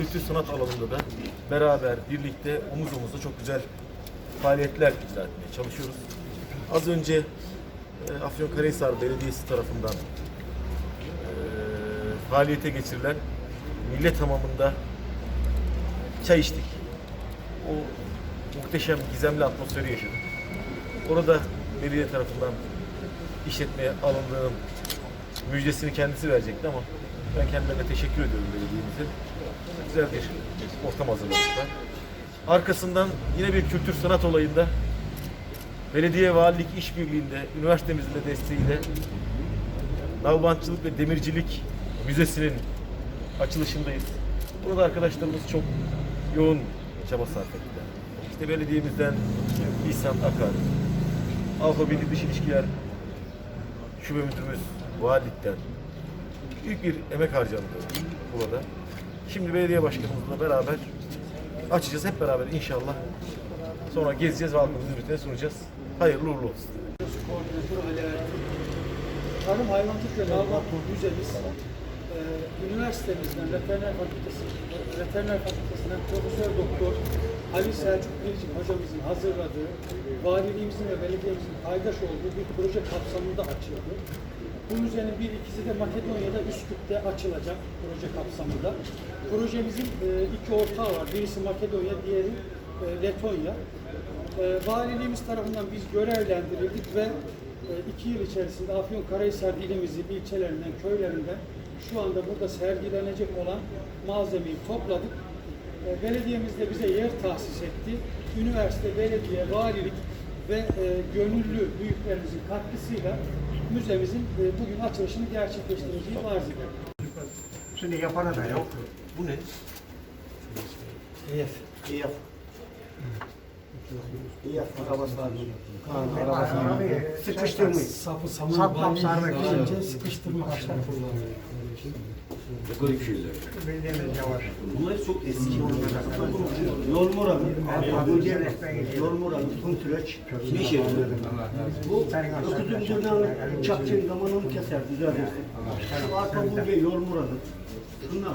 kültür sanat alanında da beraber, birlikte, omuz omuza çok güzel faaliyetler icra etmeye çalışıyoruz. Az önce e, Afyonkarahisar Belediyesi tarafından e, faaliyete geçirilen millet hamamında çay içtik. O muhteşem, gizemli atmosferi yaşadık. Orada belediye tarafından işletmeye alındığının müjdesini kendisi verecekti ama ben kendilerine teşekkür ediyorum belediyemize. Güzel bir ortam hazırlamışlar. Arkasından yine bir kültür sanat olayında belediye valilik işbirliğinde, üniversitemizin de desteğiyle Nalbantçılık ve Demircilik Müzesi'nin açılışındayız. Burada arkadaşlarımız çok yoğun çaba sarf ettiler. İşte belediyemizden İhsan Akar, Avrupa Birliği Dış İlişkiler Şube Müdürümüz Valilikten büyük bir emek harcandı burada. Şimdi belediye başkanımızla beraber açacağız hep beraber inşallah. Sonra gezeceğiz ve halkımızın hizmetine sunacağız. Hayırlı uğurlu olsun. Tarım Hayvancılık ve Nalbant Müzemiz üniversitemizden, veteriner fakültesi, veteriner fakültesinden Profesör Doktor Ali Selçuk Biricik hocamızın hazırladığı, valiliğimizin ve belediyemizin paydaş olduğu bir proje kapsamında açıldı. Bu müzenin bir ikisi de Makedonya'da Üsküp'te açılacak proje kapsamında. Projemizin e, iki ortağı var. Birisi Makedonya, diğeri e, Letonya. E, valiliğimiz tarafından biz görevlendirildik ve iki yıl içerisinde Afyonkarahisar ilimizin ilçelerinden, köylerinden şu anda burada sergilenecek olan malzemeyi topladık. Belediyemiz de bize yer tahsis etti. Üniversite, belediye, valilik ve e, gönüllü büyüklerimizin katkısıyla müzemizin e, bugün açılışını gerçekleştireceği arz ederim. Şimdi yapana da yok. Bu ne? İyef. İyef arabası var. Arabası Sıkıştırmış. Sapı saman Saplam sarmak için. önce sıkıştırma amaçlı kullanılıyor. Ekonomik şeyler. Bunlar çok eski. Yol moranı. Yol muranı, Tuntureç. Ne işe yarıyor? Bu öküzün tırnağını çakçın zamanını keser, düzeltirsin. Şu arka bulge yol muranı. Bunlar